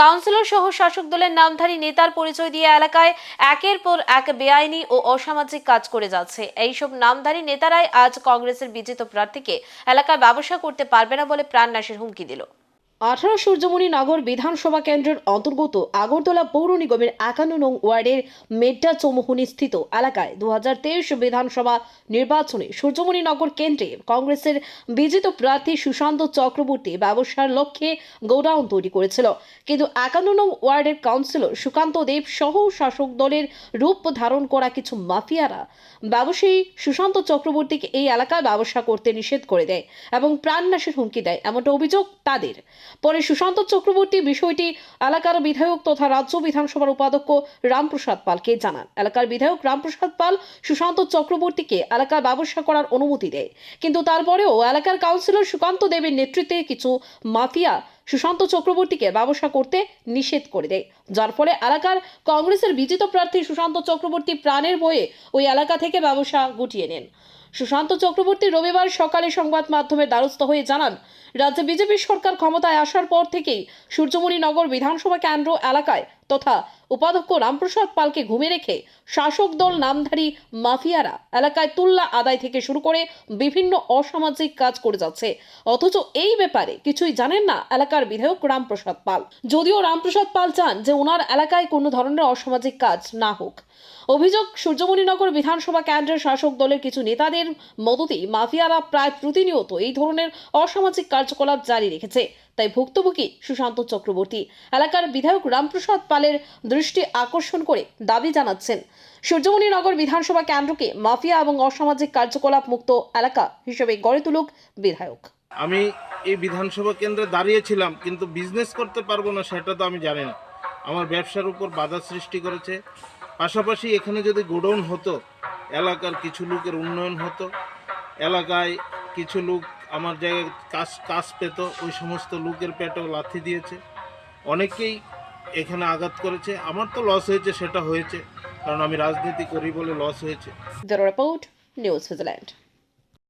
Councillor সহ শাসক দলের নামধারী নেতার পরিচয় দিয়ে এলাকায় একের পর এক বেআইনি ও অসামাজিক কাজ করে যাচ্ছে। এইসব নামধারী নেতারাই আজ কংগ্রেসের বিজিত প্রার্থীকে এলাকায় ব্যবসা করতে পারবে না বলে প্রাণনাশের হুমকি দিল। আঠারো সূর্যমণি নগর বিধানসভা কেন্দ্রের অন্তর্গত আগরতলা পৌর নিগমের একান্ন নং ওয়ার্ডের মেড্ডা চৌমুহনী স্থিত এলাকায় দু হাজার তেইশ বিধানসভা নির্বাচনে সূর্যমণি নগর কেন্দ্রে কংগ্রেসের বিজিত প্রার্থী সুশান্ত চক্রবর্তী ব্যবসার লক্ষ্যে গোডাউন তৈরি করেছিল। কিন্তু একান্ন নং ওয়ার্ডের কাউন্সিলর সুকান্ত দেব সহ শাসক দলের রূপ ধারণ করা কিছু মাফিয়ারা ব্যবসায়ী সুশান্ত চক্রবর্তীকে এই এলাকায় ব্যবসা করতে নিষেধ করে দেয় এবং প্রাণনাশের হুমকি দেয়, এমনটা অভিযোগ তাদের। পরে সুশান্ত চক্রবর্তী বিষয়টি এলাকার বিধায়ক তথা রাজ্য বিধানসভার উপাধ্যক্ষ রামপ্রসাদ পালকে জানান। এলাকার বিধায়ক রামপ্রসাদ পাল সুশান্ত চক্রবর্তীকে এলাকার ব্যবসা করার অনুমতি দেয়। কিন্তু তারপরেও এলাকার কাউন্সিলর সুকান্ত দেবের নেতৃত্বে কিছু মাফিয়া সুশান্ত চক্রবর্তীকে ব্যবসা করতে নিষেধ করে দেয়। যার ফলে এলাকার কংগ্রেসের বিজিত প্রার্থী সুশান্ত চক্রবর্তী প্রাণের বয়ে ওই এলাকা থেকে ব্যবসা গুটিয়ে নেন। সুশান্ত চক্রবর্তী রবিবার সকালে সংবাদ মাধ্যমের দ্বারস্থ হয়ে জানান, রাজ্যে বিজেপি সরকার ক্ষমতায় আসার পর থেকেই সূর্যমণি নগর বিধানসভা কেন্দ্র এলাকায় তথা উপাধ্যক্ষ রামপ্রসাদ পালকে ঘুমে রেখে শাসক দল নামধারী মাফিয়ারা এলাকায় তুল্লা আদায় থেকে শুরু করে বিভিন্ন অসামাজিক কাজ করে যাচ্ছে। অথচ এই ব্যাপারে কিছুই জানেন না এলাকার বিধায়ক রামপ্রসাদ পাল। যদিও রামপ্রসাদ পাল চান যে ওনার এলাকায় কোনো ধরনের অসামাজিক কাজ না হোক। অভিযোগ, সূর্যমণিনগর বিধানসভা কেন্দ্রের শাসক দলের কিছু নেতাদের মদতেই মাফিয়ারা প্রায় প্রতিনিয়ত এই ধরনের অসামাজিক কার্যকলাপ জারি রেখেছে। তাই ভুক্তভোগী সুশান্ত চক্রবর্তী এলাকার বিধায়ক রামপ্রসাদ পালের দৃষ্টি আকর্ষণ করে দাবি জানাচ্ছেন। সূর্যমণিনগর বিধানসভা কেন্দ্রকে মাফিয়া এবং অসামাজিক কার্যকলাপ মুক্ত এলাকা হিসেবে গড়ে তুলুক বিধায়ক। আমি এই বিধানসভা কেন্দ্রে দাঁড়িয়েছিলাম, কিন্তু বিজনেস করতে পারব না সেটা তো আমি জানি না। আমার ব্যবসার উপর বাধা সৃষ্টি করেছে। পাশাপাশি এখানে যদি গোডাউন হতো, এলাকার কিছু লোকের উন্নয়ন হতো, এলাকায় কিছু লোক আমার জায়গায় কাজ কাজ পেত, ওই সমস্ত লোকের পেটেও লাথি দিয়েছে। অনেকেই এখানে আঘাত করেছে। আমার তো লস হয়েছে, সেটা হয়েছে। কারণ আমি রাজনীতি করি বলে লস হয়েছে। Report, news Switzerland.